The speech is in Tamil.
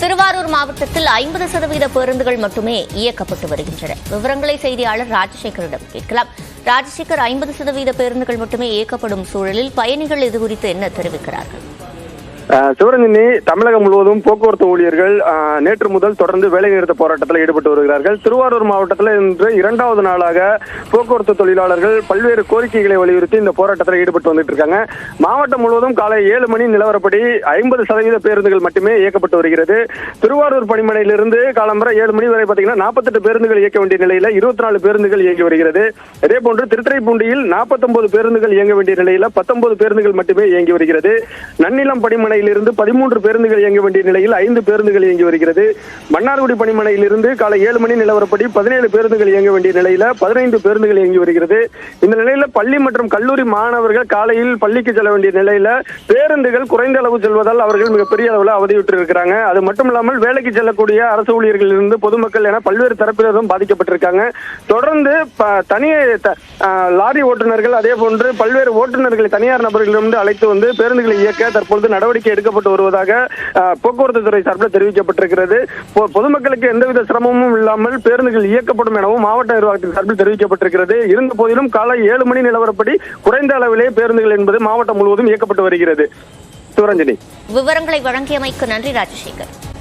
திருவாரூர் மாவட்டத்தில் ஐம்பது சதவீத பேருந்துகள் மட்டுமே இயக்கப்பட்டு வருகின்றன. விவரங்களை செய்தியாளர் ராஜசேகரிடம் கேட்கலாம். ராஜசேகர் ஐம்பது சதவீத பேருந்துகள் மட்டுமே இயக்கப்படும் சூழலில் பயணிகள் இதுகுறித்து என்ன தெரிவிக்கிறார்கள்? சிவரஞ்சனி தமிழகம் முழுவதும் போக்குவரத்து ஊழியர்கள் நேற்று முதல் தொடர்ந்து வேலைநிறுத்த போராட்டத்தில் ஈடுபட்டு வருகிறார்கள். திருவாரூர் மாவட்டத்தில் இன்று இரண்டாவது நாளாக போக்குவரத்து தொழிலாளர்கள் பல்வேறு கோரிக்கைகளை வலியுறுத்தி இந்த போராட்டத்தில் ஈடுபட்டு வந்துட்டு இருக்காங்க. மாவட்டம் முழுவதும் காலை ஏழு மணி நிலவரப்படி ஐம்பது சதவீத பேருந்துகள் மட்டுமே இயக்கப்பட்டு வருகிறது. திருவாரூர் பணிமனையிலிருந்து காலம்பரை ஏழு மணி வரை பார்த்தீங்கன்னா நாற்பத்தெட்டு பேருந்துகள் இயக்க வேண்டிய நிலையில இருபத்தி நாலு பேருந்துகள் இயங்கி வருகிறது. அதே போன்று திருத்துறைப்பூண்டியில் நாற்பத்தொன்பது பேருந்துகள் இயங்க வேண்டிய நிலையில பத்தொன்பது பேருந்துகள் மட்டுமே இயங்கி வருகிறது. நன்னிலம் பணிமனையிலிருந்து பதிமூன்று பேருந்துகள் இயங்க வேண்டிய நிலையில் ஐந்து பேருந்துகள் இயங்கி வருகிறது. மன்னார்குடி பணிமனையிலிருந்து காலை ஏழு மணி நிலவரப்படி பதினேழு பேருந்துகள் இயங்க வேண்டிய நிலையில பதினைந்து பேருந்துகள் இயங்கி வருகிறது. இந்த நிலையில பள்ளி மற்றும் கல்லூரி மாணவர்கள் காலையில் பள்ளிக்கு செல்ல வேண்டிய நிலையில பேருந்துகள் குறைந்த அளவு செல்வதால் அவர்கள் மிகப்பெரிய அளவில் அவதியுற்று இருக்கிறாங்க அது மட்டும் இல்லாமல் வேலைக்கு செல்லக்கூடிய அரசு ஊழியர்களிலிருந்து பொதுமக்கள் என பல்வேறு தரப்பினரும் பாதிக்கப்பட்டிருக்காங்க. தொடர்ந்து தனியே தனி லாரி ஓட்டுநர்கள் அதே போன்று பல்வேறு ஓட்டுநர்களை தனியார் நபர்களிடமிருந்து அழைத்து வந்து பேருந்துகளை இயக்க தற்பொழுது நடவடிக்கை எடுக்கப்பட்டு வருவதாக போக்குவரத்து துறை சார்பில் தெரிவிக்கப்பட்டிருக்கிறது. பொ- பொதுமக்களுக்கு எந்தவித சிரமமும் இல்லாமல் பேருந்துகள் இயக்கப்படும் எனவும் மாவட்ட நிர்வாகத்தின் சார்பில் தெரிவிக்கப்பட்டிருக்கிறது. இருந்த போதிலும் காலை ஏழு மணி நிலவரப்படி குறைந்த அளவிலே பேருந்துகள் என்பது மாவட்டம் முழுவதும் இயக்கப்பட்டு வருகிறது. சிவரஞ்சனி. விவரங்களை வழங்கியமைக்கு நன்றி ராஜசேகர்.